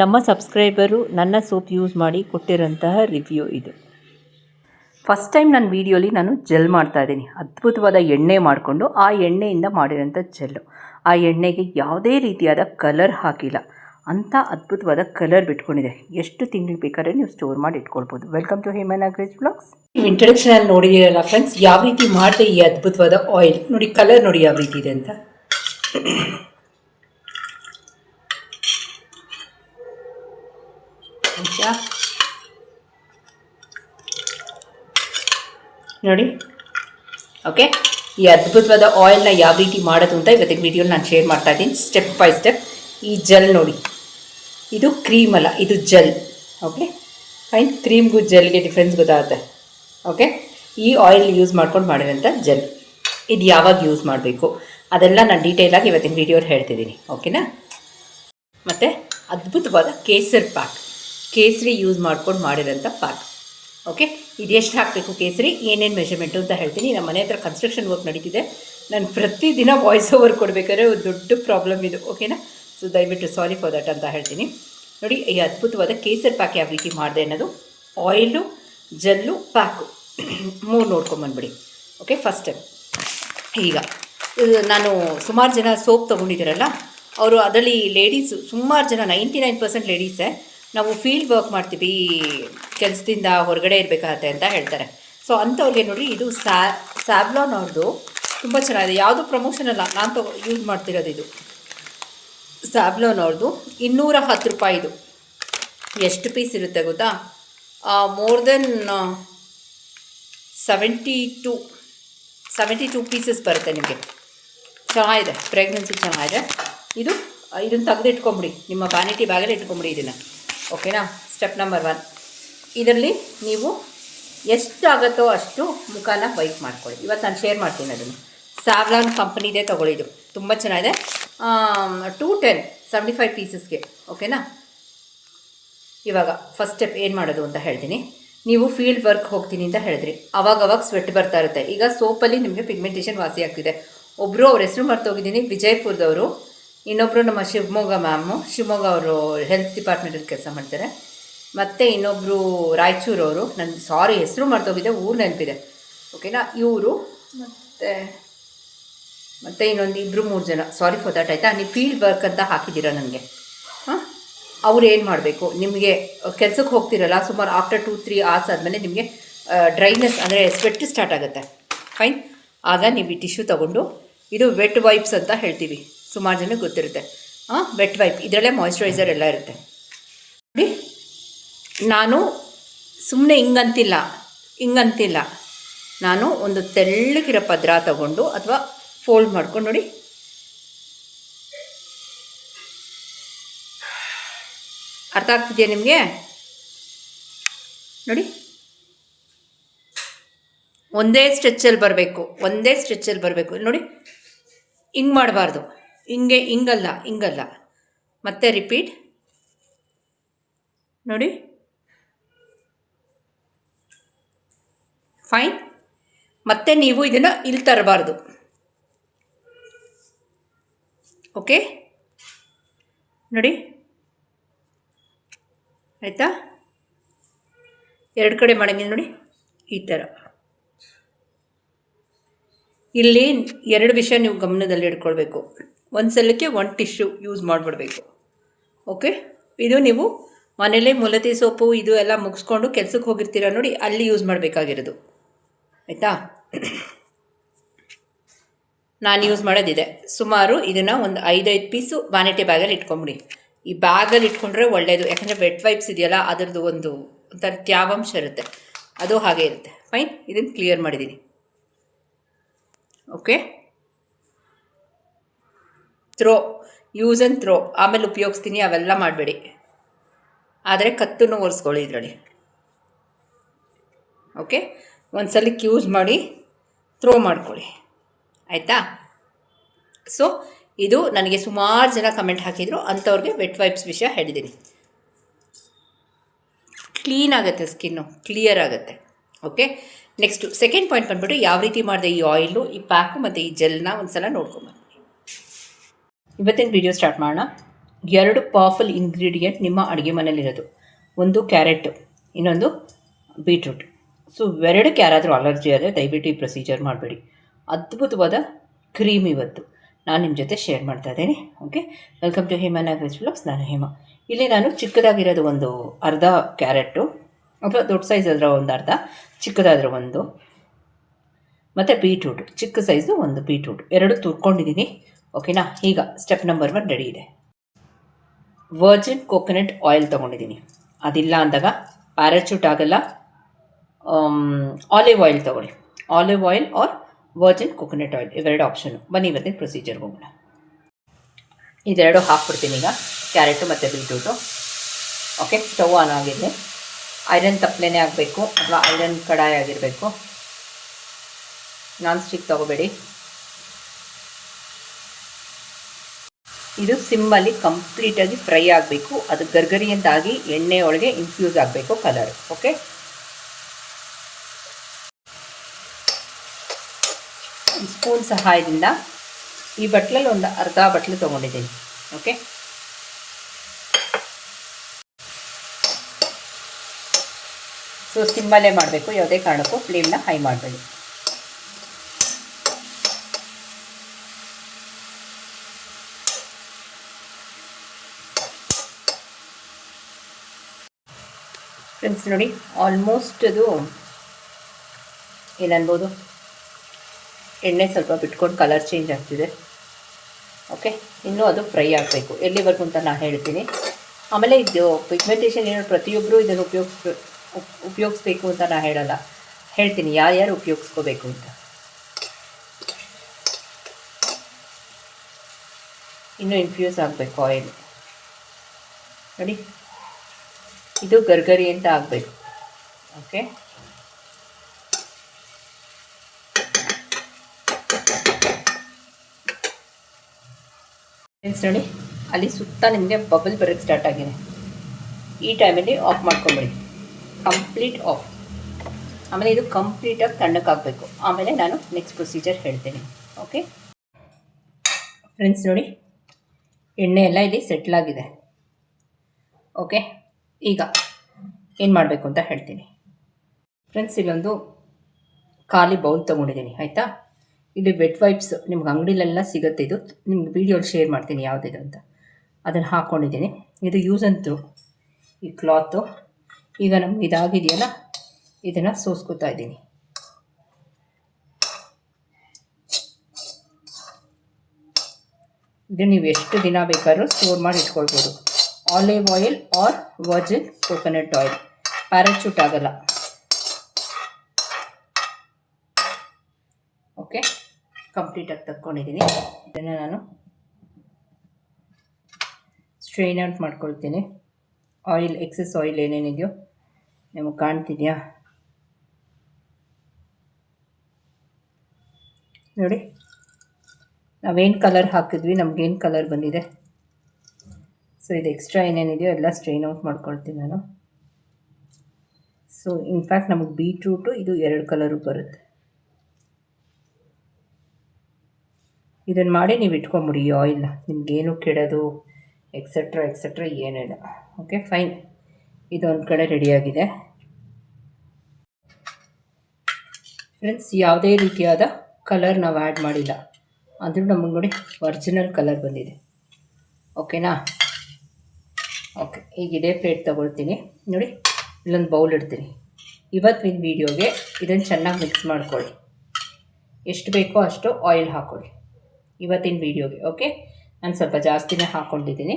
ನಮ್ಮ ಸಬ್ಸ್ಕ್ರೈಬರು ನನ್ನ soap use ಮಾಡಿ ಕೊಟ್ಟಿರೋಂತಹ ರಿವ್ಯೂ ಇದು. ಫಸ್ಟ್ ಟೈಮ್ ನನ್ನ ವೀಡಿಯೋಲಿ ನಾನು ಜೆಲ್ ಮಾಡ್ತಾ ಇದ್ದೀನಿ. ಅದ್ಭುತವಾದ ಎಣ್ಣೆ ಮಾಡಿಕೊಂಡು ಆ ಎಣ್ಣೆಯಿಂದ ಮಾಡಿರೋಂಥ ಜೆಲ್ಲು ಆ ಎಣ್ಣೆಗೆ ಯಾವುದೇ ರೀತಿಯಾದ ಕಲರ್ ಹಾಕಿಲ್ಲ. ಅಂಥ ಅದ್ಭುತವಾದ ಕಲರ್ ಬಿಟ್ಕೊಂಡಿದೆ. ಎಷ್ಟು ತಿಂಗಳು ಬೇಕಾದ್ರೆ ನೀವು ಸ್ಟೋರ್ ಮಾಡಿ ಇಟ್ಕೊಳ್ಬೋದು. ವೆಲ್ಕಮ್ ಟು ಹೇಮನ್ ಅಗ್ರೇಜ್ ಬ್ಲಾಗ್ಸ್ ನೀವು ಇಂಟ್ರಡಕ್ಷನಲ್ಲಿ ನೋಡಿದಿರಲ್ಲ ಫ್ರೆಂಡ್ಸ್ ಯಾವ ರೀತಿ ಮಾಡಿದೆ ಈ ಅದ್ಭುತವಾದ ಆಯಿಲ್ ನೋಡಿ ಕಲರ್ ನೋಡಿ ಯಾವ ರೀತಿ ಇದೆ ಅಂತ. ನಿಮಿಷ ನೋಡಿ. ಓಕೆ ಈ ಅದ್ಭುತವಾದ ಆಯಿಲ್ನ ಯಾವ ರೀತಿ ಮಾಡೋದು ಅಂತ ಇವತ್ತಿನ ವಿಡಿಯೋಲಿ ನಾನು ಶೇರ್ ಮಾಡ್ತಾ ಇದ್ದೀನಿ. ಸ್ಟೆಪ್ ಬೈ ಸ್ಟೆಪ್ ಈ ಜೆಲ್ ನೋಡಿ. ಇದು ಕ್ರೀಮ್ ಅಲ್ಲ, ಇದು ಜೆಲ್ ಓಕೆ ಫೈನ್ ಕ್ರೀಮ್ಗೂ ಜೆಲ್ಗೆ ಡಿಫ್ರೆನ್ಸ್ ಗೊತ್ತಾಗುತ್ತೆ. ಓಕೆ ಈ ಆಯಿಲ್ ಯೂಸ್ ಮಾಡ್ಕೊಂಡು ಮಾಡಿರೋಂಥ ಜೆಲ್ ಇದು ಯಾವಾಗ ಯೂಸ್ ಮಾಡಬೇಕು? ಅದೆಲ್ಲ ನಾನು ಡೀಟೇಲಾಗಿ ಇವತ್ತಿನ ವಿಡಿಯೋಲಿ ಹೇಳ್ತಿದ್ದೀನಿ. ಓಕೆನಾ ಮತ್ತು ಅದ್ಭುತವಾದ ಕೇಸರ್ ಪ್ಯಾಕ್ ಕೇಸರಿ ಯೂಸ್ ಮಾಡ್ಕೊಂಡು ಮಾಡಿರೋಂಥ ಪಾಕ್ ಓಕೆ ಇದು ಎಷ್ಟು ಹಾಕಬೇಕು ಕೇಸರಿ? ಏನೇನು ಮೆಷರ್ಮೆಂಟು ಅಂತ ಹೇಳ್ತೀನಿ. ನಮ್ಮ ಮನೆ ಹತ್ರ ಕನ್ಸ್ಟ್ರಕ್ಷನ್ ವರ್ಕ್ ನಡೀತಿದೆ. ನಾನು ಪ್ರತಿದಿನ ವಾಯ್ಸ್ ಓವರ್ ಕೊಡಬೇಕಾದ್ರೆ ಒಂದು ದೊಡ್ಡ ಪ್ರಾಬ್ಲಮ್ ಇದು. ಓಕೆನಾ ಸೊ ದಯವಿಟ್ಟು ಸಾರಿ ಫಾರ್ ದಟ್ ಅಂತ ಹೇಳ್ತೀನಿ. ನೋಡಿ, ಈ ಅದ್ಭುತವಾದ ಕೇಸರಿ ಪ್ಯಾಕ್ ಯಾವ ರೀತಿ ಮಾಡಿದೆ ಅನ್ನೋದು. ಆಯಿಲು ಜಲ್ಲು ಪ್ಯಾಕು ಮೂರು ನೋಡ್ಕೊಂಬಂದ್ಬಿಡಿ ಓಕೆ ಫಸ್ಟ್ ಟೈಮ್ ಈಗ ನಾನು ಸುಮಾರು ಜನ ಸೋಪ್ ತೊಗೊಂಡಿದ್ದೀರಲ್ಲ? ಅವರು ಅದರಲ್ಲಿ ಲೇಡೀಸು ಸುಮಾರು ಜನ ನೈಂಟಿ ನೈನ್ ಪರ್ಸೆಂಟ್ ಲೇಡೀಸೇ ನಾವು ಫೀಲ್ಡ್ ವರ್ಕ್ ಮಾಡ್ತೀವಿ, ಕೆಲಸದಿಂದ ಹೊರಗಡೆ ಇರಬೇಕಾಗತ್ತೆ ಅಂತ ಹೇಳ್ತಾರೆ. ಸೊ ಅಂಥವ್ರಿಗೆ ನೋಡಿ, ಇದು ಸ್ಯಾ ಸ್ಯಾವ್ಲಾನ್ ಅವ್ರದ್ದು ತುಂಬ ಚೆನ್ನಾಗಿದೆ. ಯಾವುದು ಪ್ರಮೋಷನ್ ಅಲ್ಲ, ನಾನು ತಗೋ ಯೂಸ್ ಮಾಡ್ತಿರೋದು ಇದು. ಸ್ಯಾವ್ಲಾನ್ ಅವ್ರದ್ದು ಇನ್ನೂರ ಹತ್ತು ರೂಪಾಯಿದು ಎಷ್ಟು ಪೀಸ್ ಇರುತ್ತೆ ಗೊತ್ತಾ? More than seventy two seventy two pieces ಬರುತ್ತೆ ನಿಮಗೆ. ಚೆನ್ನಾಗಿದೆ. ಪ್ರೆಗ್ನೆನ್ಸಿ ಚೆನ್ನಾಗಿದೆ. ಇದು ಇದನ್ನು ತೆಗೆದಿಟ್ಕೊಂಬಿಡಿ. ನಿಮ್ಮ ವ್ಯಾನಿಟಿ ಬ್ಯಾಗಲ್ಲಿ ಇಟ್ಕೊಂಬಿಡಿ ಇದನ್ನು. ಓಕೆನಾ? ಸ್ಟೆಪ್ ನಂಬರ್ ಒನ್ ಇದರಲ್ಲಿ ನೀವು ಎಷ್ಟಾಗತ್ತೋ ಅಷ್ಟು ಮುಖಾನ ವೈಪ್ ಮಾಡ್ಕೊಳ್ಳಿ. ಇವತ್ತು ನಾನು ಶೇರ್ ಮಾಡ್ತೀನಿ ಅದನ್ನು. ಸಾವ್ಲಾನ್ ಕಂಪ್ನಿದೇ ತೊಗೊಳ್ಳಿದ್ದು. ತುಂಬ ಚೆನ್ನಾಗಿದೆ. ಟೂ ಟೆನ್ ಸೆವೆಂಟಿ ಫೈವ್ ಪೀಸಸ್ಗೆ ಓಕೆನಾ? ಇವಾಗ ಫಸ್ಟ್ ಸ್ಟೆಪ್ ಏನು ಮಾಡೋದು ಅಂತ ಹೇಳ್ತೀನಿ. ನೀವು ಫೀಲ್ಡ್ ವರ್ಕ್ ಹೋಗ್ತೀನಿ ಅಂತ ಹೇಳಿದ್ರಿ. ಅವಾಗ ಅವಾಗ ಸ್ವೆಟ್ ಬರ್ತಾ ಇರುತ್ತೆ. ಈಗ ಸೋಪಲ್ಲಿ ನಿಮಗೆ ಪಿಗ್ಮೆಂಟೇಷನ್ ವಾಸಿ ಆಗ್ತಿದೆ ಒಬ್ಬರು ಅವ್ರ ಹೆಸರು ಮರ್ತೋಗಿದ್ದೀನಿ. ವಿಜಯಪುರದವರು ಇನ್ನೊಬ್ಬರು ನಮ್ಮ ಶಿವಮೊಗ್ಗ ಮ್ಯಾಮು, ಶಿವಮೊಗ್ಗ ಅವರು ಹೆಲ್ತ್ ಡಿಪಾರ್ಟ್ಮೆಂಟಲ್ಲಿ ಕೆಲಸ ಮಾಡ್ತಾರೆ. ಮತ್ತು ಇನ್ನೊಬ್ಬರು ರಾಯಚೂರು ಅವರು ನನ್ನ ಸಾರಿ ಹೆಸರು ಮಾಡ್ತೋಗಿದೆ ಊರು ನೆನಪಿದೆ. ಓಕೆನಾ ಇವರು ಮತ್ತು ಮತ್ತು ಇನ್ನೊಂದು ಇಬ್ಬರು ಮೂರು ಜನ. ಸಾರಿ ಫಾರ್ ದಟ್ ಆಯಿತಾ? ನೀವು ಫೀಲ್ಡ್ ವರ್ಕ್ ಅಂತ ಹಾಕಿದ್ದೀರಾ ನನಗೆ. ಹಾಂ? ಅವ್ರು ಏನು ಮಾಡಬೇಕು? ನಿಮಗೆ ಕೆಲಸಕ್ಕೆ ಹೋಗ್ತಿರಲ್ಲ, ಸುಮಾರು ಆಫ್ಟರ್ ಟೂ ತ್ರೀ ಅವರ್ಸ್ ಆದಮೇಲೆ ನಿಮಗೆ ಡ್ರೈನೆಸ್ ಅಂದರೆ ಸ್ವೆಟ್ ಸ್ಟಾರ್ಟ್ ಆಗುತ್ತೆ. ಫೈನ್ ಆಗ ನೀವು ಈ ಟಿಶ್ಯೂ ತೊಗೊಂಡು, ಇದು ವೆಟ್ ವೈಪ್ಸ್ ಅಂತ ಹೇಳ್ತೀವಿ. ಸುಮಾರು ಜನಕ್ಕೆ ಗೊತ್ತಿರುತ್ತೆ. ಹಾಂ ವೆಟ್ ವೈಪ್ ಇದರಲ್ಲೇ ಮಾಯಿಶ್ಚರೈಸರ್ ಎಲ್ಲ ಇರುತ್ತೆ. ನೋಡಿ. ನಾನು ಸುಮ್ಮನೆ ಹಿಂಗಂತಿಲ್ಲ. ಹಿಂಗಂತಿಲ್ಲ. ನಾನು ಒಂದು ತೆಳ್ಳಗಿರೋ ಪದ್ರ ತಗೊಂಡು ಅಥವಾ ಫೋಲ್ಡ್ ಮಾಡ್ಕೊಂಡು ನೋಡಿ. ಅರ್ಥ ಆಗ್ತಿದೆಯಾ ನಿಮಗೆ? ನೋಡಿ. ಒಂದೇ ಸ್ಟ್ರೆಚ್ಚಲ್ಲಿ ಬರಬೇಕು. ಒಂದೇ ಸ್ಟ್ರೆಚ್ಚಲ್ಲಿ ಬರಬೇಕು. ನೋಡಿ. ಹಿಂಗೆ ಮಾಡಬಾರ್ದು. ಹಿಂಗೆ ಹಿಂಗಲ್ಲ ಹಿಂಗಲ್ಲ. ಮತ್ತೆ ರಿಪೀಟ್ ನೋಡಿ. ಫೈನ್ ಮತ್ತೆ ನೀವು ಇದನ್ನು ಇಲ್ಲಿ ತರಬಾರ್ದು. ಓಕೆ ನೋಡಿ. ಆಯಿತಾ? ಎರಡು ಕಡೆ ಮಾಡಂಗಿಲ್ಲ ನೋಡಿ. ಈ ಥರ ಇಲ್ಲಿ ಎರಡು ವಿಷಯ ನೀವು ಗಮನದಲ್ಲಿ ಇಟ್ಕೊಳ್ಬೇಕು. ಒಂದು ಸಲಕ್ಕೆ ಒನ್ ಟಿಶ್ಯೂ ಯೂಸ್ ಮಾಡಿಬಿಡ್ಬೇಕು. ಓಕೆ ಇದು ನೀವು ಮನೇಲೇ ಮುಲತಿ ಸೋಪು, ಇದು ಎಲ್ಲ ಮುಗಿಸ್ಕೊಂಡು ಕೆಲ್ಸಕ್ಕೆ ಹೋಗಿರ್ತೀರ ನೋಡಿ, ಅಲ್ಲಿ ಯೂಸ್ ಮಾಡಬೇಕಾಗಿರೋದು. ಆಯಿತಾ? ನಾನು ಯೂಸ್ ಮಾಡೋದಿದೆ. ಸುಮಾರು ಇದನ್ನು ಒಂದು ಐದೈದು ಪೀಸು ವ್ಯಾನಿಟಿ ಬ್ಯಾಗಲ್ಲಿ ಇಟ್ಕೊಂಬಿಡಿ. ಈ ಬ್ಯಾಗಲ್ಲಿ ಇಟ್ಕೊಂಡ್ರೆ ಒಳ್ಳೆಯದು ಯಾಕಂದರೆ ವೆಟ್ ವೈಪ್ಸ್ ಇದೆಯಲ್ಲ, ಅದರದ್ದು ಒಂದು ಒಂಥರ ತ್ಯಾವಾಂಶ ಇರುತ್ತೆ. ಅದು ಹಾಗೆ ಇರುತ್ತೆ. ಫೈನ್ ಇದನ್ನು ಕ್ಲಿಯರ್ ಮಾಡಿದ್ದೀನಿ okay throw use and throw ಆಮೇಲೆ ಉಪಯೋಗಿಸ್ತೀನಿ, ಅವೆಲ್ಲ ಮಾಡಬೇಡಿ. ಆದರೆ ಕತ್ತನ್ನು ಒರೆಸ್ಕೊಳ್ಳಿ ಇದರಲ್ಲಿ. ಓಕೆ ಒಂದು ಸಲಕ್ಕೆ ಯೂಸ್ ಮಾಡಿ ಥ್ರೋ ಮಾಡ್ಕೊಳ್ಳಿ. ಆಯಿತಾ? ಸೊ ಇದು ನನಗೆ ಸುಮಾರು ಜನ ಕಮೆಂಟ್ ಹಾಕಿದರು, ಅಂಥವ್ರಿಗೆ ವೆಟ್ ವೈಪ್ಸ್ ವಿಷಯ ಹೇಳಿದ್ದೀನಿ ಕ್ಲೀನ್ ಆಗುತ್ತೆ ಸ್ಕಿನ್ನು ಕ್ಲಿಯರ್ ಆಗುತ್ತೆ. ಓಕೆ ನೆಕ್ಸ್ಟು ಸೆಕೆಂಡ್ ಪಾಯಿಂಟ್ ಬಂದ್ಬಿಟ್ಟು ಯಾವ ರೀತಿ ಮಾಡಿದೆ ಈ ಆಯಿಲು ಈ ಪ್ಯಾಕು ಮತ್ತು ಈ ಜೆಲ್ನ ಒಂದು ಸಲ ನೋಡ್ಕೊಂಬಂದ್ಬಿಡಿ ಇವತ್ತಿನ ವಿಡಿಯೋ ಸ್ಟಾರ್ಟ್ ಮಾಡೋಣ. ಎರಡು ಪವರ್ಫುಲ್ ಇಂಗ್ರೀಡಿಯೆಂಟ್ ನಿಮ್ಮ ಅಡುಗೆ ಮನೇಲಿರೋದು. ಒಂದು ಕ್ಯಾರೆಟ್ ಇನ್ನೊಂದು ಬೀಟ್ರೂಟ್ ಸೊ ಇವೆರಡಕ್ಕೆ ಯಾರಾದರೂ ಅಲರ್ಜಿ ಆದರೆ ದಯವಿಟ್ಟು ಈ ಪ್ರೊಸೀಜರ್ ಮಾಡಬೇಡಿ. ಅದ್ಭುತವಾದ ಕ್ರೀಮ್ ಇವತ್ತು. ನಾನು ನಿಮ್ಮ ಜೊತೆ ಶೇರ್ ಮಾಡ್ತಾ ಇದ್ದೀನಿ. Okay welcome to Hema Nagaraj blogs ನಾನು ಹೇಮಾ. ಇಲ್ಲಿ ನಾನು ಚಿಕ್ಕದಾಗಿರೋದು ಒಂದು ಅರ್ಧ ಕ್ಯಾರೆಟು ಅಥವಾ ದೊಡ್ಡ ಸೈಜ್ ಅದರ ಒಂದು ಅರ್ಧ, ಚಿಕ್ಕದಾದರೆ ಒಂದು. ಮತ್ತು ಬೀಟ್ರೂಟ್ ಚಿಕ್ಕ ಸೈಜು ಒಂದು ಬೀಟ್ರೂಟ್ ಎರಡು ತುರ್ಕೊಂಡಿದ್ದೀನಿ ಓಕೆನಾ ಈಗ ಸ್ಟೆಪ್ ನಂಬರ್ ಒನ್ ರೆಡಿ ಇದೆ. ವರ್ಜಿನ್ ಕೋಕೋನಟ್ ಆಯಿಲ್ ತೊಗೊಂಡಿದ್ದೀನಿ ಅದಿಲ್ಲ ಅಂದಾಗ ಪ್ಯಾರಾಚೂಟ್ ಆಗಲ್ಲ. ಆಲಿವ್ ಆಯಿಲ್ ತೊಗೊಳ್ಳಿ. Olive oil or virgin coconut oil ಇವೆರಡು ಆಪ್ಷನು ಬನ್ನಿ ಇವತ್ತಿನ ಪ್ರೊಸೀಜರ್ಗೆ ಹೋಗೋಣ. ಇದೆರಡು ಹಾಕ್ಬಿಡ್ತೀನಿ ಈಗ. ಕ್ಯಾರೆಟು ಮತ್ತು ಬೀಟ್ರೂಟು ಓಕೆ ಸ್ಟವ್ ಆನ್ ಆಗಿದೆ. ಐರನ್ ತಪ್ಪಲೆನೇ ಆಗಬೇಕು ಅಥವಾ ಐರನ್ ಕಡಾಯಿ ಆಗಿರಬೇಕು. ನಾನ್ ಸ್ಟಿಕ್ ತಗೋಬೇಡಿ. ಇದು ಸಿಮ್ಮಲ್ಲಿ ಕಂಪ್ಲೀಟಾಗಿ ಫ್ರೈ ಆಗಬೇಕು. ಅದು ಗರ್ಗರಿ ಅಂತಾಗಿ ಎಣ್ಣೆ ಒಳಗೆ ಇನ್ಫ್ಯೂಸ್ ಆಗಬೇಕು ಕಲರ್ ಓಕೆ ಸ್ಪೂನ್ ಸಹಾಯದಿಂದ ಈ ಬಟ್ಲಲ್ಲಿ ಒಂದು ಅರ್ಧ ಬಟ್ಲು ತೊಗೊಂಡಿದ್ದೀನಿ ಓಕೆ ಸೊ ಸಿಮ್ಮಲ್ಲೇ ಮಾಡಬೇಕು, ಯಾವುದೇ ಕಾರಣಕ್ಕೂ ಫ್ಲೇಮ್ನ ಹೈ ಮಾಡಬೇಡಿ. ಫ್ರೆಂಡ್ಸ್ ನೋಡಿ ಆಲ್ಮೋಸ್ಟ್ ಅದು ಏನನ್ಬೋದು ಎಣ್ಣೆ ಸ್ವಲ್ಪ ಬಿಟ್ಕೊಂಡು ಕಲರ್ ಚೇಂಜ್ ಆಗ್ತಿದೆ. ಓಕೆ ಇನ್ನೂ ಅದು ಫ್ರೈ ಆಗಬೇಕು. ಎಲ್ಲಿವರೆಗೂ ಅಂತ ನಾನು ಹೇಳ್ತೀನಿ. ಆಮೇಲೆ ಇದು ಪಿಗ್ಮೆಂಟೇಷನ್ ಏನೋ ಪ್ರತಿಯೊಬ್ಬರು ಇದನ್ನು ಉಪಯೋಗಿಸ್ ಉಪಯೋಗಿಸ್ಬೇಕು ಅಂತ ನಾನು ಹೇಳಲ್ಲ. ಹೇಳ್ತೀನಿ ಯಾರ್ಯಾರು ಉಪಯೋಗಿಸ್ಕೋಬೇಕು ಅಂತ. ಇನ್ನೂ ಇನ್ಫ್ಯೂಸ್ ಆಗಬೇಕು ಆಯಿಲ್ ನೋಡಿ. ಇದು ಗರ್ಗರಿ ಅಂತ ಆಗಬೇಕು. ಓಕೆ ನೋಡಿ. ಅಲ್ಲಿ ಸುತ್ತ ನಿಮಗೆ ಬಬಲ್ ಬರೋಕ್ಕೆ ಸ್ಟಾರ್ಟ್ ಆಗಿದೆ. ಈ ಟೈಮಲ್ಲಿ ಆಫ್ ಮಾಡ್ಕೊಂಬಿಡಿ. ಕಂಪ್ಲೀಟ್ ಆಫ್ ಆಮೇಲೆ ಇದು ಕಂಪ್ಲೀಟಾಗಿ ತಣ್ಣಕ್ಕಾಗಬೇಕು ಆಮೇಲೆ ನಾನು ನೆಕ್ಸ್ಟ್ ಪ್ರೊಸೀಜರ್ ಹೇಳ್ತೇನೆ. ಓಕೆ ಫ್ರೆಂಡ್ಸ್ ನೋಡಿ, ಎಣ್ಣೆ ಎಲ್ಲ ಇಲ್ಲಿ ಸೆಟ್ಲಾಗಿದೆ ಓಕೆ ಈಗ ಏನು ಮಾಡಬೇಕು ಅಂತ ಹೇಳ್ತೀನಿ. ಫ್ರೆಂಡ್ಸ್ ಇಲ್ಲೊಂದು ಖಾಲಿ ಬೌಲ್ ತೊಗೊಂಡಿದ್ದೀನಿ, ಆಯಿತಾ? ಇಲ್ಲಿ ವೆಟ್ ವೈಪ್ಸ್ ನಿಮ್ಗೆ ಅಂಗಡಿಲೆಲ್ಲ ಸಿಗುತ್ತೆ ಇದು. ನಿಮ್ಗೆ ವೀಡಿಯೋಲಿ ಶೇರ್ ಮಾಡ್ತೀನಿ ಯಾವುದಿದು ಅಂತ. ಅದನ್ನು ಹಾಕ್ಕೊಂಡಿದ್ದೀನಿ ಇದು ಯೂಸ್ ಅಂತೂ ಈ ಕ್ಲಾತು ಈಗ ನಮ್ಗೆ ಇದಾಗಿದೆಯಲ್ಲ? ಇದನ್ನು ಸೋಸ್ಕೊತಾ ಇದ್ದೀನಿ. ಇದು ನೀವು ಎಷ್ಟು ದಿನ ಬೇಕಾದ್ರೂ ಸ್ಟೋರ್ ಮಾಡಿ ಇಟ್ಕೊಳ್ಬೋದು. Olive oil or virgin coconut oil Parachute ಆಗಲ್ಲ. ಓಕೆ ಕಂಪ್ಲೀಟಾಗಿ ತಕ್ಕೊಂಡಿದ್ದೀನಿ. ಇದನ್ನು ನಾನು ಸ್ಟ್ರೈನ್ ಔಟ್ ಮಾಡ್ಕೊಳ್ತೀನಿ. ಆಯಿಲ್ ಎಕ್ಸಸ್ ಆಯಿಲ್ ಏನೇನಿದೆಯೋ. ನಿಮಗೆ ಕಾಣ್ತಿದೆಯಾ ನೋಡಿ. ನಾವೇನು ಕಲರ್ ಹಾಕಿದ್ವಿ ನಮಗೇನು ಕಲರ್ ಬಂದಿದೆ. ಸೊ ಇದು ಎಕ್ಸ್ಟ್ರಾ ಏನೇನಿದೆಯೋ ಎಲ್ಲ ಸ್ಟ್ರೈನ್ ಔಟ್ ಮಾಡ್ಕೊಳ್ತೀನಿ ನಾನು. ಸೊ ಇನ್ಫ್ಯಾಕ್ಟ್ ನಮಗೆ ಬೀಟ್ರೂಟು ಇದು ಎರಡು ಕಲರು ಬರುತ್ತೆ. ಇದನ್ನು ಮಾಡಿ ನೀವು ಇಟ್ಕೊಂಬಿಡಿ ಈ ಆಯಿಲ್ನ ನಿಮಗೇನು ಕೆಡೋದು ಎಕ್ಸೆಟ್ರಾ ಎಕ್ಸೆಟ್ರಾ ಏನಿಲ್ಲ. ಓಕೆ ಫೈನ್ ಇದೊಂದು ಕಡೆ ರೆಡಿಯಾಗಿದೆ ಫ್ರೆಂಡ್ಸ್ ಯಾವುದೇ ರೀತಿಯಾದ ಕಲರ್ ನಾವು ಆ್ಯಡ್ ಮಾಡಿಲ್ಲ. ಆದರೂ ನಮಗೆ ನೋಡಿ ಒರಿಜಿನಲ್ ಕಲರ್ ಬಂದಿದೆ. ಓಕೆನಾ ಓಕೆ ಈಗ ಇದೇ ಪ್ಲೇಟ್ ತೊಗೊಳ್ತೀನಿ. ನೋಡಿ, ಇಲ್ಲೊಂದು ಬೌಲ್ ಇಡ್ತೀನಿ. ಇವತ್ತಿನ ವೀಡಿಯೋಗೆ ಇದನ್ನು ಚೆನ್ನಾಗಿ ಮಿಕ್ಸ್ ಮಾಡ್ಕೊಳ್ಳಿ. ಎಷ್ಟು ಬೇಕೋ ಅಷ್ಟು ಆಯಿಲ್ ಹಾಕ್ಕೊಳ್ಳಿ ಇವತ್ತಿನ ವೀಡಿಯೋಗೆ ಓಕೆ ನಾನು ಸ್ವಲ್ಪ ಜಾಸ್ತಿನೇ ಹಾಕ್ಕೊಂಡಿದ್ದೀನಿ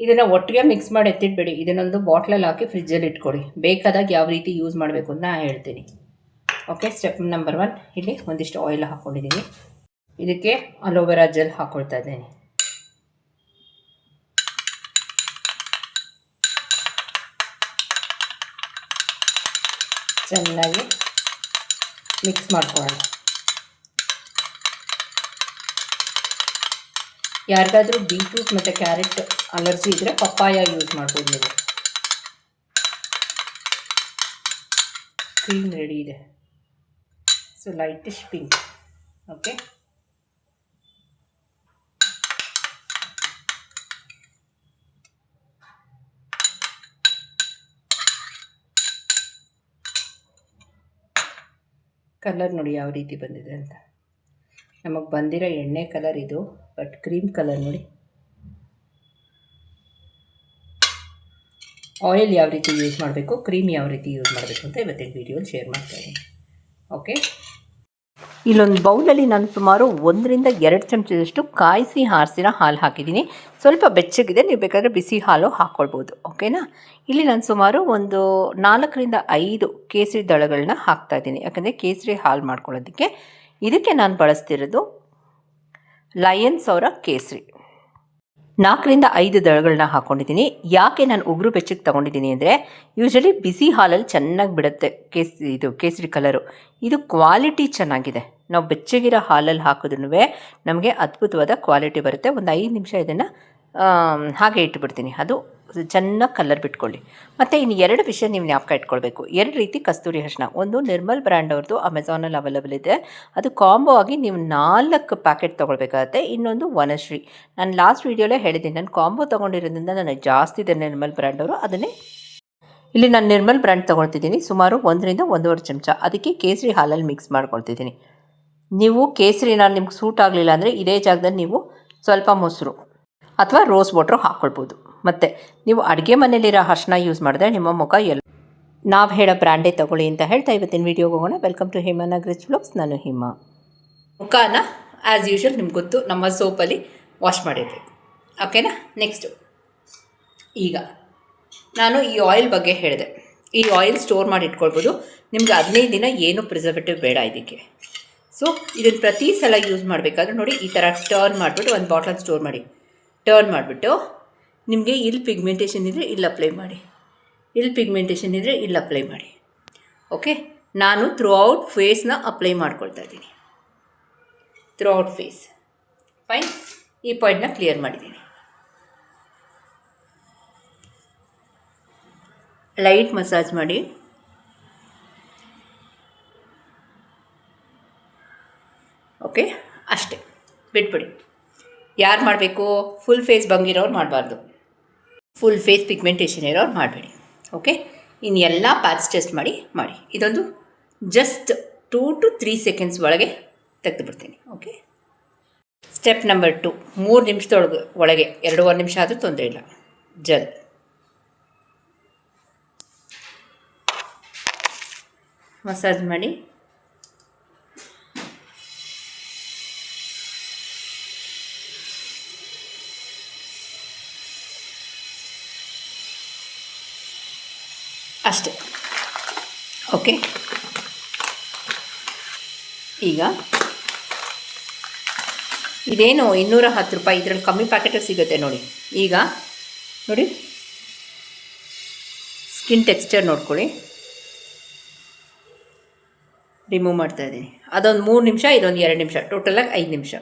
ಇದನ್ನು ಒಟ್ಟಿಗೆ ಮಿಕ್ಸ್ ಮಾಡಿ ಎತ್ತಿಟ್ಬೇಡಿ. ಇದನ್ನೊಂದು ಬಾಟ್ಲಲ್ಲಿ ಹಾಕಿ ಫ್ರಿಜ್ಜಲ್ಲಿ ಇಟ್ಕೊಳ್ಳಿ ಬೇಕಾದಾಗ ಯಾವ ರೀತಿ ಯೂಸ್ ಮಾಡಬೇಕು ಅಂತ ನಾನು ಹೇಳ್ತೀನಿ. ಓಕೆ ಸ್ಟೆಪ್ ನಂಬರ್ ಒನ್ ಇಲ್ಲಿ ಒಂದಿಷ್ಟು ಆಯಿಲ್ ಹಾಕ್ಕೊಂಡಿದ್ದೀನಿ ಇದಕ್ಕೆ ಅಲೋವೆರಾ ಜೆಲ್ ಹಾಕ್ಕೊಳ್ತಾ ಇದ್ದೀನಿ. ಚೆನ್ನಾಗಿ ಮಿಕ್ಸ್ ಮಾಡ್ಕೊಳ್ಳೋಣ. ಯಾರಿಗಾದರೂ ಬೀಟ್ರೂಟ್ ಮತ್ತು ಕ್ಯಾರೆಟ್ ಅಲರ್ಜಿ ಇದ್ದರೆ ಪಪ್ಪಾಯ ಯೂಸ್ ಮಾಡ್ಬೋದು ನೀವು. ಕ್ರೀಮ್ ರೆಡಿ ಇದೆ. so lightish pink. Okay. Colour ನೋಡಿ ಯಾವ ರೀತಿ ಬಂದಿದೆ ಅಂತ. ನಮಗೆ ಬಂದಿರೋ ಎಣ್ಣೆ ಕಲರ್ ಇದು ಬಟ್ ಕ್ರೀಮ್ ಕಲರ್ ನೋಡಿ. ಆಯಿಲ್ ಯಾವ ರೀತಿ ಯೂಸ್ ಮಾಡಬೇಕು ಕ್ರೀಮ್ ಯಾವ ರೀತಿ ಯೂಸ್ ಮಾಡಬೇಕು ಅಂತ ಇವತ್ತಿನ ವೀಡಿಯೋಲಿ ಶೇರ್ ಮಾಡ್ತಾಯಿದ್ದೀನಿ ಓಕೆ ಇಲ್ಲೊಂದು ಬೌಲಲ್ಲಿ ನಾನು ಸುಮಾರು ಒಂದರಿಂದ ಎರಡು ಚಮಚದಷ್ಟು ಕಾಯಿಸಿ ಹಾರಿಸಿರೋ ಹಾಲು ಹಾಕಿದ್ದೀನಿ. ಸ್ವಲ್ಪ ಬೆಚ್ಚಗಿದೆ, ನೀವು ಬೇಕಾದರೆ ಬಿಸಿ ಹಾಲು ಹಾಕ್ಕೊಳ್ಬೋದು ಓಕೆನಾ? ಇಲ್ಲಿ ನಾನು ಸುಮಾರು ಒಂದು ನಾಲ್ಕರಿಂದ ಐದು ಕೇಸರಿ ದಳಗಳನ್ನ ಹಾಕ್ತಾಯಿದ್ದೀನಿ ಯಾಕಂದರೆ ಕೇಸರಿ ಹಾಲು ಮಾಡ್ಕೊಳ್ಳೋದಕ್ಕೆ. ಇದಕ್ಕೆ ನಾನು ಬಳಸ್ತಿರೋದು ಲಯನ್ಸ್ ಅವರ ಕೇಸರಿ. ನಾಲ್ಕರಿಂದ ಐದು ದಳಗಳನ್ನ ಹಾಕ್ಕೊಂಡಿದ್ದೀನಿ ಯಾಕೆ ನಾನು ಉಗುರು ಬೆಚ್ಚಗೆ ತೊಗೊಂಡಿದ್ದೀನಿ ಅಂದರೆ, ಯೂಶಲಿ ಬಿಸಿ ಹಾಲಲ್ಲಿ ಚೆನ್ನಾಗಿ ಬಿಡುತ್ತೆ ಕೇಸ್, ಇದು ಕೇಸರಿ ಕಲರು. ಇದು ಕ್ವಾಲಿಟಿ ಚೆನ್ನಾಗಿದೆ. ನಾವು ಬೆಚ್ಚಗಿರೋ ಹಾಲಲ್ಲಿ ಹಾಕಿದ್ರೂ ನಮಗೆ ಅದ್ಭುತವಾದ ಕ್ವಾಲಿಟಿ ಬರುತ್ತೆ. ಒಂದು ಐದು ನಿಮಿಷ ಇದನ್ನು ಹಾಗೆ ಇಟ್ಬಿಡ್ತೀನಿ. ಅದು ಚೆನ್ನಾಗಿ ಕಲರ್ ಬಿಟ್ಕೊಳ್ಳಿ. ಮತ್ತು ಇನ್ನು ಎರಡು ವಿಷಯ ನೀವು ಜ್ಞಾಪಕ ಇಟ್ಕೊಳ್ಬೇಕು. ಎರಡು ರೀತಿ ಕಸ್ತೂರಿ ಅರಿಶಿನ ಒಂದು ನಿರ್ಮಲ್ ಬ್ರ್ಯಾಂಡ್ ಅವ್ರದ್ದು ಅಮೆಝಾನಲ್ಲಿ ಅವೈಲಬಲ್ ಇದೆ. ಅದು ಕಾಂಬೋ ಆಗಿ ನೀವು ನಾಲ್ಕು ಪ್ಯಾಕೆಟ್ ತೊಗೊಳ್ಬೇಕಾಗತ್ತೆ. ಇನ್ನೊಂದು ವನಶ್ರೀ. ನಾನು ಲಾಸ್ಟ್ ವೀಡಿಯೋಲೇ ಹೇಳಿದ್ದೀನಿ. ನಾನು ಕಾಂಬೋ ತೊಗೊಂಡಿರೋದ್ರಿಂದ ನನಗೆ ಜಾಸ್ತಿ ಇದೆ ನಿರ್ಮಲ್ ಬ್ರ್ಯಾಂಡ್ ಅವರು. ಅದನ್ನೇ ಇಲ್ಲಿ ನಾನು ನಿರ್ಮಲ್ ಬ್ರ್ಯಾಂಡ್ ತೊಗೊಳ್ತಿದ್ದೀನಿ. ಸುಮಾರು ಒಂದರಿಂದ ಒಂದೂವರೆ ಚಮಚ. ಅದಕ್ಕೆ ಕೇಸರಿ ಹಾಲಲ್ಲಿ ಮಿಕ್ಸ್ ಮಾಡ್ಕೊಳ್ತಿದ್ದೀನಿ. ನೀವು ಕೇಸರಿನ ನಿಮ್ಗೆ ಸೂಟ್ ಆಗಲಿಲ್ಲ ಅಂದರೆ ಇದೇ ಜಾಗದಲ್ಲಿ ನೀವು ಸ್ವಲ್ಪ ಮೊಸರು ಅಥವಾ ರೋಸ್ ವಾಟ್ರು ಹಾಕ್ಕೊಳ್ಬೋದು ಮತ್ತು ನೀವು ಅಡುಗೆ ಮನೇಲಿರೋ ಹರ್ಷನ ಯೂಸ್ ಮಾಡಿದ್ರೆ ನಿಮ್ಮ ಮುಖ ಎಲ್ಲ ನಾವು ಹೇಳೋ ಬ್ರ್ಯಾಂಡೇ ತಗೊಳ್ಳಿ ಅಂತ ಹೇಳ್ತಾ ಇವತ್ತಿನ ವೀಡಿಯೋಗೆ ಹೋಗೋಣ. ವೆಲ್ಕಮ್ ಟು ಹೇಮಾ ನಗರಿಚ್ ಬ್ಲಾಗ್ಸ್ ನಾನು ಹಿಮ ಮುಖನ ಆ್ಯಸ್ ಯೂಶುವಲ್ ನಿಮ್ಗೆ ಗೊತ್ತು, ನಮ್ಮ ಸೋಪಲ್ಲಿ ವಾಶ್ ಮಾಡಿರಬೇಕು. ಓಕೆನಾ ನೆಕ್ಸ್ಟು ಈಗ ನಾನು ಈ ಆಯಿಲ್ ಬಗ್ಗೆ ಹೇಳಿದೆ. ಈ ಆಯಿಲ್ ಸ್ಟೋರ್ ಮಾಡಿ ಇಟ್ಕೊಳ್ಬೋದು. ನಿಮ್ಗೆ ಹದಿನೈದು ದಿನ ಏನು ಪ್ರಿಸರ್ವೇಟಿವ್ ಬೇಡ ಇದಕ್ಕೆ. ಸೊ ಇದನ್ನು ಪ್ರತಿ ಸಲ ಯೂಸ್ ಮಾಡಬೇಕಾದ್ರೆ ನೋಡಿ ಈ ಥರ ಟರ್ನ್ ಮಾಡಿಬಿಟ್ಟು ಒಂದು ಬಾಟ್ಲಲ್ಲಿ ಸ್ಟೋರ್ ಮಾಡಿ. ಟರ್ನ್ ಮಾಡಿಬಿಟ್ಟು ನಿಮಗೆ ಇಲ್ಲಿ ಪಿಗ್ಮೆಂಟೇಷನ್ ಇದ್ದರೆ ಇಲ್ಲಿ ಅಪ್ಲೈ ಮಾಡಿ. ಇಲ್ಲಿ ಪಿಗ್ಮೆಂಟೇಷನ್ ಇದ್ದರೆ ಇಲ್ಲಿ ಅಪ್ಲೈ ಮಾಡಿ. ಓಕೆ ನಾನು ಥ್ರೂ ಔಟ್ ಫೇಸ್ನ ಅಪ್ಲೈ ಮಾಡ್ಕೊಳ್ತಾ ಇದ್ದೀನಿ. ಥ್ರೂ ಔಟ್ ಫೇಸ್ ಫೈನ್ ಈ ಪಾಯಿಂಟ್ನ ಕ್ಲಿಯರ್ ಮಾಡಿದ್ದೀನಿ. ಲೈಟ್ ಮಸಾಜ್ ಮಾಡಿ. ಓಕೆ? ಅಷ್ಟೇ. ಬಿಟ್ಬಿಡಿ. ಯಾರು ಮಾಡಬೇಕು? ಫುಲ್ ಫೇಸ್ ಬಂಗಿರೋರು ಮಾಡಬಾರ್ದು. ಫುಲ್ ಫೇಸ್ ಪಿಗ್ಮೆಂಟೇಷನ್ ಇರೋರು ಮಾಡಬೇಡಿ. ಓಕೆ? ಇನ್ನು ಎಲ್ಲ ಪ್ಯಾಚ್ ಟೆಸ್ಟ್ ಮಾಡಿ ಮಾಡಿ. ಇದೊಂದು just two to three seconds ಒಳಗೆ ತೆಗೆದು ಬಿಡ್ತೀನಿ ಓಕೆ? ಸ್ಟೆಪ್ ನಂಬರ್ ಟು ಮೂರು ನಿಮಿಷದೊಳಗೆ, ಒಳಗೆ. ಎರಡೂವರೆ ನಿಮಿಷ ಆದರೂ ತೊಂದರೆ ಇಲ್ಲ. ಜಲ್ ಮಸಾಜ್ ಮಾಡಿ. ಅಷ್ಟೇ. ಓಕೆ ಈಗ ಇದೇನು ಇನ್ನೂರ ಹತ್ತು ರೂಪಾಯಿ ಇದರಲ್ಲಿ ಕಮ್ಮಿ ಪ್ಯಾಕೆಟಲ್ಲಿ ಸಿಗುತ್ತೆ ನೋಡಿ. ಈಗ ನೋಡಿ. ಸ್ಕಿನ್ ಟೆಕ್ಸ್ಚರ್ ನೋಡ್ಕೊಳ್ಳಿ. ರಿಮೂವ್ ಮಾಡ್ತಾ ಇದ್ದೀನಿ. ಅದೊಂದು ಮೂರು ನಿಮಿಷ, ಇದೊಂದು ಎರಡು ನಿಮಿಷ. ಟೋಟಲಾಗಿ ಐದು ನಿಮಿಷ.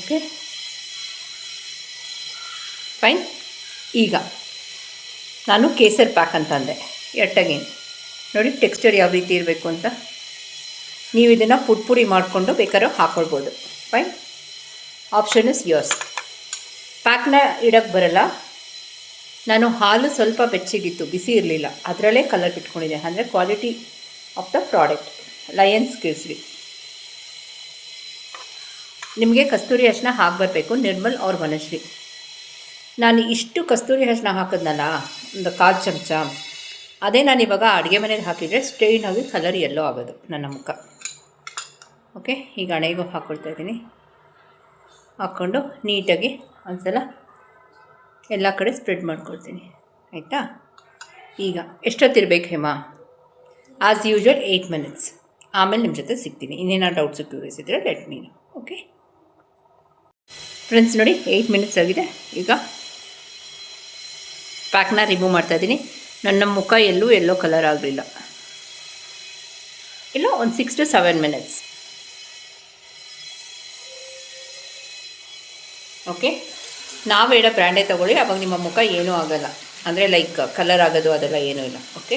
ಓಕೆ? ಫೈನ್ ಈಗ, ನಾನು ಕೇಸರ್ ಪ್ಯಾಕ್ ಅಂತ ಅಂದೆ. ಎಟ್ಟಗೇನು ನೋಡಿ ಟೆಕ್ಸ್ಚರ್ ಯಾವ ರೀತಿ ಇರಬೇಕು ಅಂತ. ನೀವು ಇದನ್ನು ಪುಡಿ ಪುಡಿ ಮಾಡಿಕೊಂಡು ಬೇಕಾದ್ರೂ ಹಾಕ್ಕೊಳ್ಬೋದು ಫೈನ್ ಆಪ್ಷನ್ ಇಸ್ ಯೋರ್ಸ್ ಪ್ಯಾಕ್ನ ಇಡೋಕ್ಕೆ ಬರಲ್ಲ. ನಾನು ಹಾಲು ಸ್ವಲ್ಪ ಬೆಚ್ಚಗಿತ್ತು, ಬಿಸಿ ಇರಲಿಲ್ಲ. ಅದರಲ್ಲೇ ಕಲರ್ ಇಟ್ಕೊಂಡಿದ್ದೆ. ಅಂದರೆ quality of the product lions ಕೇಸರಿ ನಿಮಗೆ ಕಸ್ತೂರಿ ಅರಿಶಿನ ಹಾಕಿ ಬರಬೇಕು, ನಿರ್ಮಲ್ ಅವ್ರ ವನಶ್ರೀ. ನಾನು ಇಷ್ಟು ಕಸ್ತೂರಿ ಅರಿಶಿನ ಹಾಕಿದ್ನಲ್ಲ, ಒಂದು ಕಾಲು ಚಮಚ. ಅದೇ ನಾನು ಇವಾಗ ಅಡುಗೆ ಮನೆಗೆ ಹಾಕಿದರೆ ಸ್ಟ್ರೈನ್ ಆಗಿ ಕಲರ್ ಎಲ್ಲೋ ಆಗೋದು ನನ್ನ ಮುಖ. ಓಕೆ ಈಗ ಹಣೆಗೂ ಹಾಕ್ಕೊಳ್ತಾ ಇದ್ದೀನಿ. ಹಾಕ್ಕೊಂಡು ನೀಟಾಗಿ ಒಂದ್ಸಲ ಎಲ್ಲ ಕಡೆ ಸ್ಪ್ರೆಡ್ ಮಾಡ್ಕೊಳ್ತೀನಿ. ಆಯಿತಾ? ಈಗ ಎಷ್ಟೊತ್ತಿರ್ಬೇಕು Hema? As usual eight minutes ಆಮೇಲೆ ನಿಮ್ಮ ಜೊತೆ ಸಿಗ್ತೀನಿ. ಇನ್ನೇನೋ ಡೌಟ್ಸು ಕ್ಯೂರಿಯಸ್ ಇದ್ದರೆ let me know okay friends ನೋಡಿ ಏಯ್ಟ್ ಮಿನಿಟ್ಸ್ ಆಗಿದೆ. ಈಗ ಪ್ಯಾಕ್ನ ರಿಮೂವ್ ಮಾಡ್ತಾಯಿದ್ದೀನಿ ನನ್ನ ಮುಖ ಎಲ್ಲೂ ಎಲ್ಲೋ ಕಲರ್ ಆಗಲಿಲ್ಲ. ಇಲ್ಲ ಒಂದು six to seven minutes okay ನಾವು ಹೇಳೋ ಬ್ರ್ಯಾಂಡೇ ತೊಗೊಳ್ಳಿ, ಅವಾಗ ನಿಮ್ಮ ಮುಖ ಏನೂ ಆಗಲ್ಲ. ಅಂದರೆ ಲೈಕ್ ಕಲರ್ ಆಗೋದು ಅದೆಲ್ಲ ಏನೂ ಇಲ್ಲ. ಓಕೆ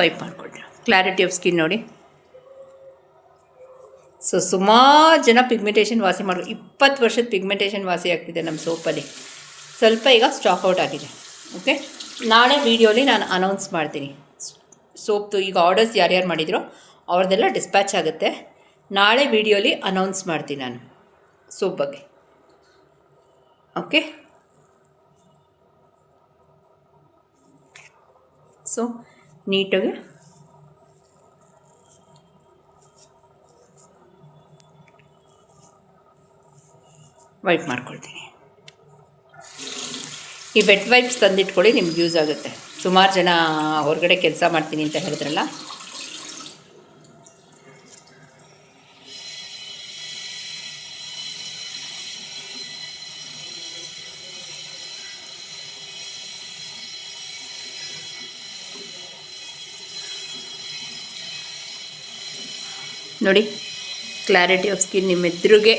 ವೈಪ್ ಮಾಡ್ಕೊಳ್ಳಿ ಕ್ಲಾರಿಟಿ ಆಫ್ ಸ್ಕಿನ್ ನೋಡಿ. ಸೊ ಸುಮಾರು ಜನ ಪಿಗ್ಮೆಂಟೇಷನ್ ವಾಸಿ ಮಾಡಿ ಇಪ್ಪತ್ತು ವರ್ಷದ ಪಿಗ್ಮೆಂಟೇಷನ್ ವಾಸಿ ಆಗ್ತಿದೆ ನಮ್ಮ ಸೋಪಲ್ಲಿ. ಸ್ವಲ್ಪ ಈಗ ಸ್ಟಾಕ್ ಔಟ್ ಆಗಿದೆ. ಓಕೆ ನಾಳೆ ವೀಡಿಯೋಲಿ ನಾನು ಅನೌನ್ಸ್ ಮಾಡ್ತೀನಿ. ಸೋಪ್ದು ಈಗ ಆರ್ಡರ್ಸ್ ಯಾರ್ಯಾರು ಮಾಡಿದ್ರೋ ಅವ್ರದ್ದೆಲ್ಲ ಡಿಸ್ಪ್ಯಾಚ್ ಆಗುತ್ತೆ. ನಾಳೆ ವೀಡಿಯೋಲಿ ಅನೌನ್ಸ್ ಮಾಡ್ತೀನಿ ನಾನು ಸೋಪ್ ಬಗ್ಗೆ. ಓಕೆ ಸೊ ನೀಟಾಗಿ ವೈಪ್ ಮಾಡ್ಕೊಳ್ತೀನಿ. ಈ ವೆಟ್ ವೈಪ್ಸ್ ತಂದಿಟ್ಕೊಳ್ಳಿ ನಿಮ್ಗೆ ಯೂಸ್ ಆಗುತ್ತೆ. ಸುಮಾರು ಜನ ಹೊರಗಡೆ ಕೆಲಸ ಮಾಡ್ತೀನಿ ಅಂತ ಹೇಳಿದ್ರಲ್ಲ ನೋಡಿ ಕ್ಲಾರಿಟಿ ಆಫ್ ಸ್ಕಿನ್ ನಿಮ್ಮ ಎದುರಿಗೆ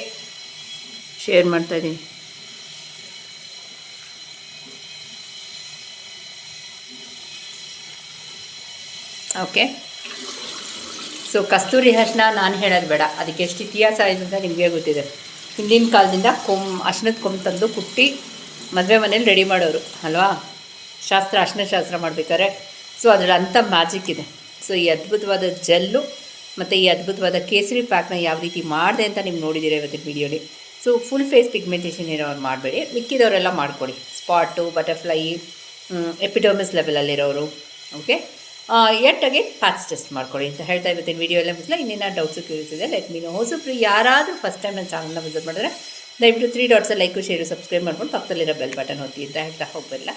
ಶೇರ್ ಮಾಡ್ತಾ ಇದ್ದೀನಿ ಓಕೆ ಸೊ ಕಸ್ತೂರಿ ಅರ್ಶನ ನಾನು ಹೇಳೋದು ಬೇಡ. ಅದಕ್ಕೆ ಎಷ್ಟು ಇತಿಹಾಸ ಇದೆ ಅಂತ ನಿಮಗೆ ಗೊತ್ತಿದೆ. ಹಿಂದಿನ ಕಾಲದಿಂದ ಕೊಮ್ ಅರ್ಶನದ ಕೊಂಬು ತಂದು ಕುಟ್ಟಿ ಮದುವೆ ಮನೇಲಿ ರೆಡಿ ಮಾಡೋರು, ಅಲ್ವಾ? ಶಾಸ್ತ್ರ ಅರ್ಶನ ಶಾಸ್ತ್ರ ಮಾಡಬೇಕಾದ್ರೆ. ಸೊ ಅದರಲ್ಲಿ ಅಂಥ ಮ್ಯಾಜಿಕ್ ಇದೆ. ಸೊ ಈ ಅದ್ಭುತವಾದ ಜೆಲ್ಲು ಮತ್ತು ಈ ಅದ್ಭುತವಾದ ಕೇಸರಿ ಪ್ಯಾಕ್ನ ಯಾವ ರೀತಿ ಮಾಡಿದೆ ಅಂತ ನೀವು ನೋಡಿದ್ದೀರ ಇವತ್ತಿನ ವೀಡಿಯೋಲಿ ಸೊ ಫುಲ್ ಫೇಸ್ ಪಿಗ್ಮೆಂಟೇಷನ್ ಇರೋರು ಮಾಡಬೇಡಿ. ಮಿಕ್ಕಿದವರೆಲ್ಲ ಮಾಡಿಕೊಡಿ. ಸ್ಪಾಟು ಬಟರ್ಫ್ಲೈ ಎಪಿಡೋಮಿಸ್ ಲೆವೆಲಲ್ಲಿರೋರು ಓಕೆ ಎಟ್ಟಾಗಿ ಪ್ಯಾಚ್ ಟೆಸ್ಟ್ ಮಾಡ್ಕೊಳ್ಳಿ ಅಂತ ಹೇಳ್ತಾ ಇವತ್ತಿನ ವಿಡಿಯೋ ಎಲ್ಲ ಮುಗಿಸ್ಲ. ಇನ್ನೇನು ಡೌಟ್ಸು ಕ್ಯೂರಿಯಸ್ ಇದೆ ಲೆಟ್ ಮೀನು ಹೊಸಬ್ರು ಯಾರಾದರೂ ಫಸ್ಟ್ ಟೈಮ್ ನನ್ನ ಚಾನಲ್ನ ವಿಸಿಟ್ ಮಾಡಿದ್ರೆ ದಯವಿಟ್ಟು three dots like share subscribe ಮಾಡ್ಕೊಂಡು ಪಕ್ಕದಲ್ಲಿರೋ ಬೆಲ್ ಬಟನ್ ಒತ್ತಿ ಅಂತ ಹೇಳ್ತಾ ಹೋಗಲ್ಲ